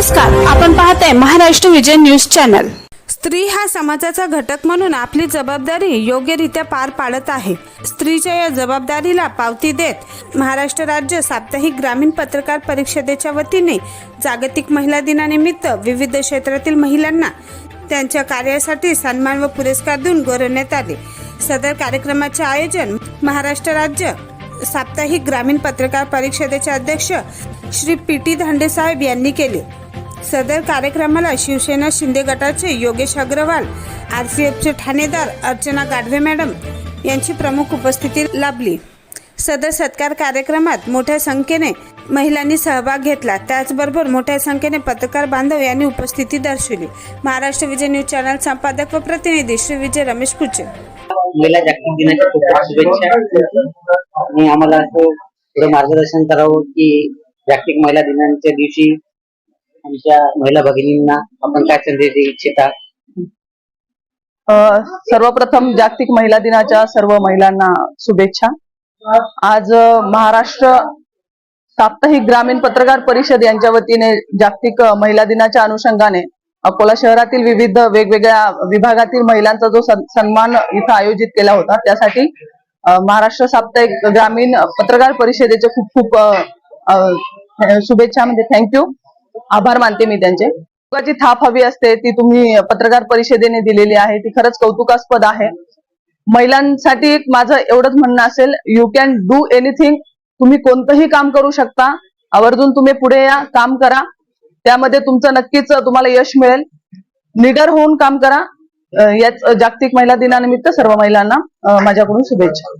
नमस्कार आपण पाहताय महाराष्ट्र विजय न्यूज चॅनल. स्त्री हा समाजाचा घटक म्हणून आपली जबाबदारी योग्यरित्या पार पाडत आहे. स्त्रीच्या या जबाबदारीला पावती देत महाराष्ट्र राज्य साप्ताहिक ग्रामीण पत्रकार परिषदेच्या वतीने जागतिक महिला दिनानिमित्त विविध क्षेत्रातील महिलांना त्यांच्या कार्यासाठी सन्मान व पुरस्कार देऊन गौरवण्यात आले. सदर कार्यक्रमाचे आयोजन महाराष्ट्र राज्य साप्ताहिक ग्रामीण पत्रकार परिषदेचे अध्यक्ष श्री पी टी धांडे साहेब यांनी केले. सदर कार्यक्रमाला शिवसेना शिंदे गटाचे योगेश अग्रवाल आर सी एफचे ठाणेदार अर्चना गाढवे मॅडम यांची प्रमुख उपस्थिती लाभली. सदर सत्कार कार्यक्रमात मोठ्या संख्येने महिलांनी सहभाग घेतला. त्याचबरोबर मोठ्या संख्येने पत्रकार बांधव यांनी उपस्थिती दर्शवली. महाराष्ट्र विजय न्यूज चॅनल संपादक व प्रतिनिधी श्री विजय रमेश कुचे. महिला जागतिक दिनाच्या खूप खूप शुभेच्छा. आणि आम्हाला असं थोडं मार्गदर्शन करावं की जागतिक महिला दिनाच्या दिवशी आमच्या महिला भगिनींना आपण काय संदेश देऊ इच्छिता? सर्वप्रथम जागतिक महिला दिनाच्या सर्व महिलांना शुभेच्छा. आज महाराष्ट्र साप्ताहिक ग्रामीण पत्रकार परिषद यांच्या वतीने जागतिक महिला दिनाच्या अनुषंगाने अकोला शहरातील विविध वेगवेगळ्या विभागातील महिलांचा जो सन्मान इथं आयोजित केला होता त्यासाठी महाराष्ट्र साप्ताहिक ग्रामीण पत्रकार परिषदेचे खूप खूप शुभेच्छा म्हणजे थँक्यू आभार मानते मी त्यांचे. जी थाप हवी असते ती तुम्ही पत्रकार परिषदेने दिलेली आहे ती खरंच कौतुकास्पद आहे. महिलांसाठी एक माझं एवढंच म्हणणं असेल यू कॅन डू एनिथिंग तुम्ही कोणतंही काम करू शकता. आवर्जून तुम्ही पुढे या काम करा. त्यामध्ये तुमचं नक्कीच तुम्हाला यश मिळेल. निडर होऊन काम करा. याच जागतिक महिला दिनानिमित्त सर्व महिलांना माझ्याकडून शुभेच्छा.